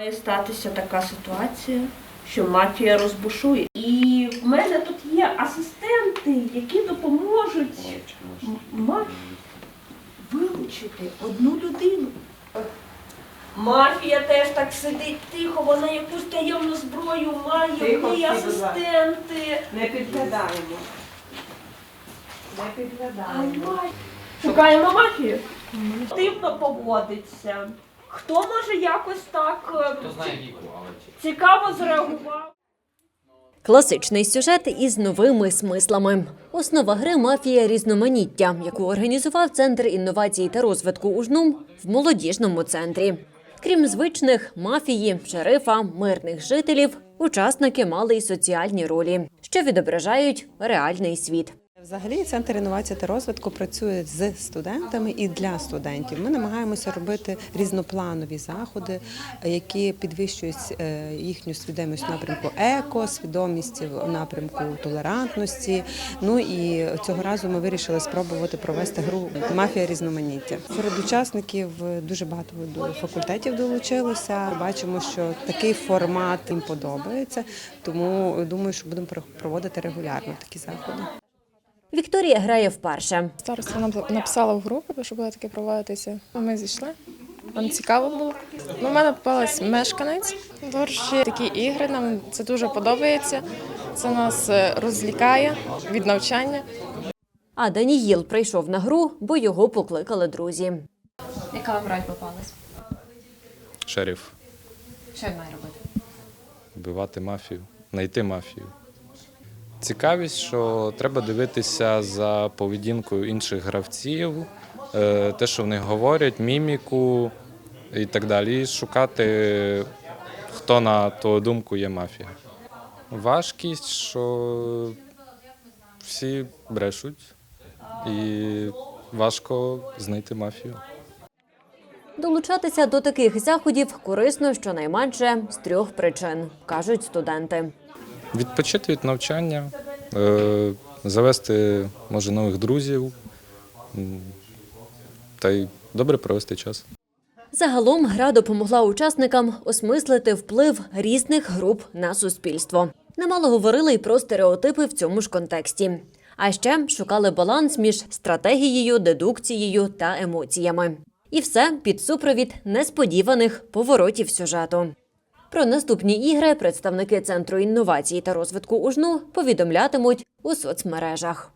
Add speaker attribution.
Speaker 1: Має статися така ситуація, що мафія розбушує. І в мене тут є асистенти, які допоможуть мафії вилучити одну людину. Мафія теж так сидить тихо, вона якусь таємну зброю має,
Speaker 2: Тихо
Speaker 1: в неї
Speaker 2: всі, будь ласка.
Speaker 1: асистенти.
Speaker 2: Не підглядаємо. Не підглядаємо.
Speaker 1: Шукаємо мафію. Дивно поводиться. Хто може якось так е,
Speaker 3: Хто знає віку, але
Speaker 1: цікаво зреагував?
Speaker 4: Класичний сюжет із новими смислами. Основа гри мафія різноманіття, яку організував Центр інновацій та розвитку УЖНУМ в молодіжному центрі. Крім звичних мафії, шерифа, мирних жителів, учасники мали й соціальні ролі, що відображають реальний світ.
Speaker 5: Взагалі, центр інновації та розвитку працює з студентами і для студентів. Ми намагаємося робити різнопланові заходи, які підвищують е, їхню свідомість в напрямку еко, свідомість в напрямку толерантності. Ну і цього разу ми вирішили спробувати провести гру мафія різноманіття. Серед учасників дуже багато факультетів долучилося. Бачимо, що такий формат їм подобається, тому думаю, що будемо проводити регулярно такі заходи.
Speaker 4: Вікторія грає вперше.
Speaker 6: Староста нам написала в групу, що буде таке проводитися. Ми зійшли. Нам цікаво було. Ну, у мене попалась мешканець. Творчі такі ігри. Нам це дуже подобається. Це нас е, розлікає від навчання.
Speaker 4: А Даніїл прийшов на гру, бо його покликали друзі.
Speaker 7: Яка вам роль попалась?
Speaker 8: шериф,
Speaker 7: Що він має робити?
Speaker 8: вбивати мафію, знайти мафію. Цікавість, що треба дивитися за поведінкою інших гравців, е, те, що вони говорять, міміку і так далі. І шукати, хто на твою думку є мафія. Важкість, що всі брешуть, і важко знайти мафію.
Speaker 4: Долучатися до таких заходів корисно щонайменше з трьох причин, кажуть студенти.
Speaker 8: Відпочити від навчання, е, завести, може, нових друзів та й добре провести час.
Speaker 4: Загалом гра допомогла учасникам осмислити вплив різних груп на суспільство. Немало говорили й про стереотипи в цьому ж контексті. А ще шукали баланс між стратегією, дедукцією та емоціями. І все під супровід несподіваних поворотів сюжету. Про наступні ігри представники Центру інновацій та розвитку УЖНУ повідомлятимуть у соцмережах.